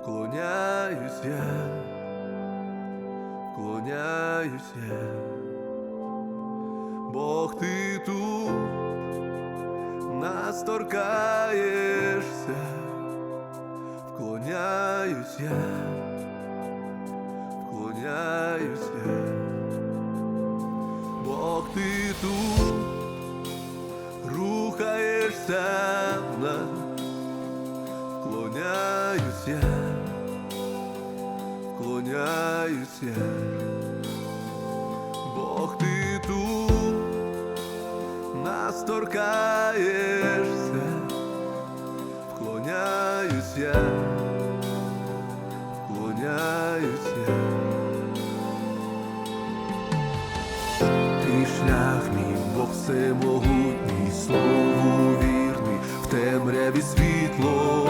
вклоняюсь я, вклоняюсь я, Бог ти тут. Нас торкаєшся, вклоняюсь я, вклоняюсь я, Бог ти тут. Рухаєшся вклоняюсь я, вклоняюсь я, Бог ти тут. Нас торкаєшся, вклоняюсь я, вклоняюсь я. Ти шлях мій, Бог всемогутній, слову вірний, в темряві світло,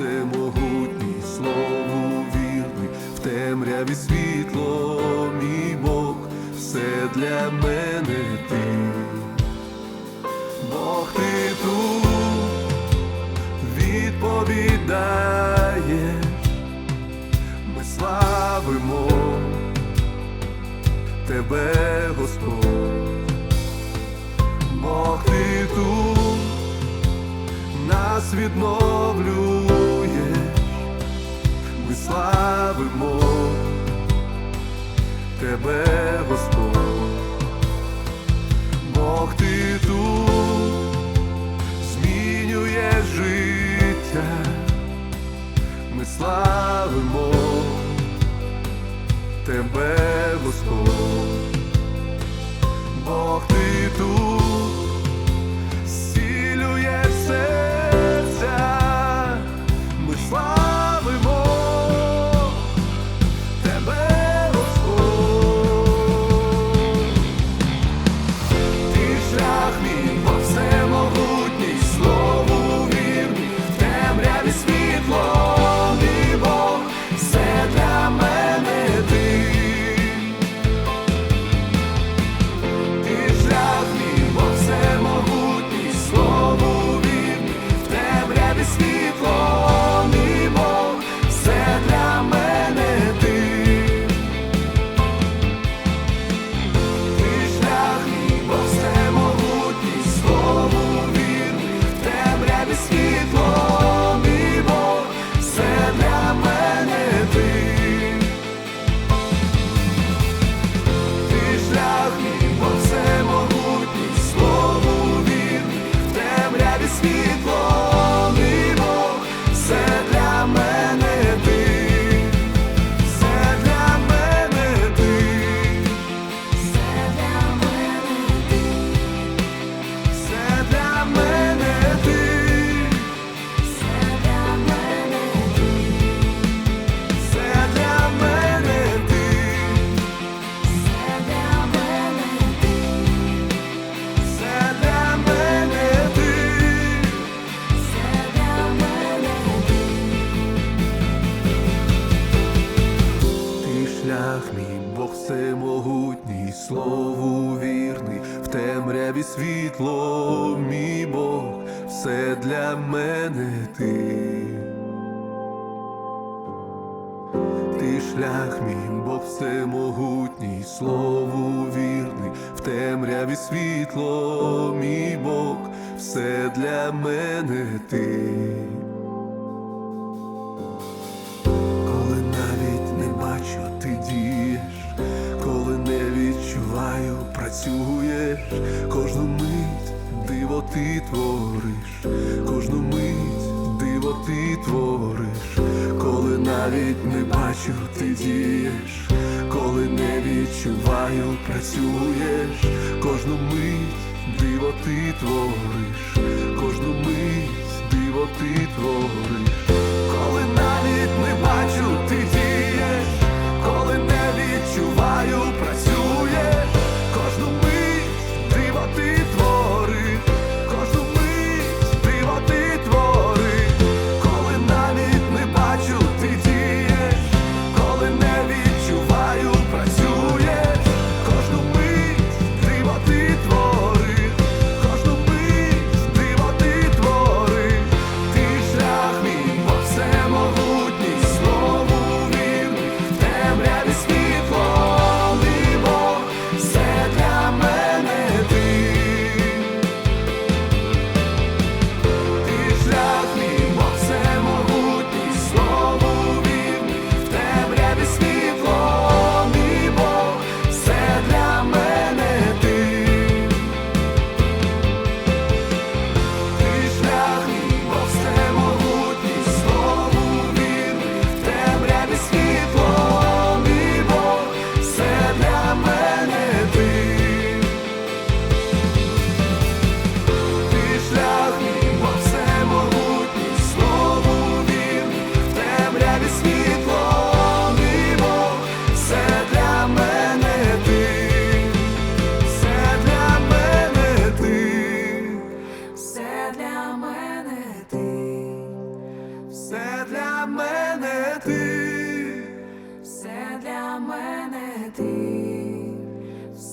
всемогутній, слову вірний, в темряві світло, мій Бог, все для мене ти. Бог ти тут відповідаєш, ми славимо тебе, Господь, Бог ти тут нас відновлюєш, ми славимо тебе, Господь, Бог ти тут змінює життя, ми славимо тебе, Господь, Бог ти тут темряві світло, мій Бог, все для мене ти. Ти шлях мій, Бог всемогутній, слову вірний, в темряві світло, мій Бог, все для мене ти. Працюєш, кожну мить диво ти твориш, кожну мить диво ти твориш, коли навіть не бачу, ти дієш, коли не відчуваю, працюєш, кожну мить диво ти твориш, кожну мить диво ти твориш.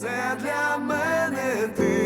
Все для мене ти,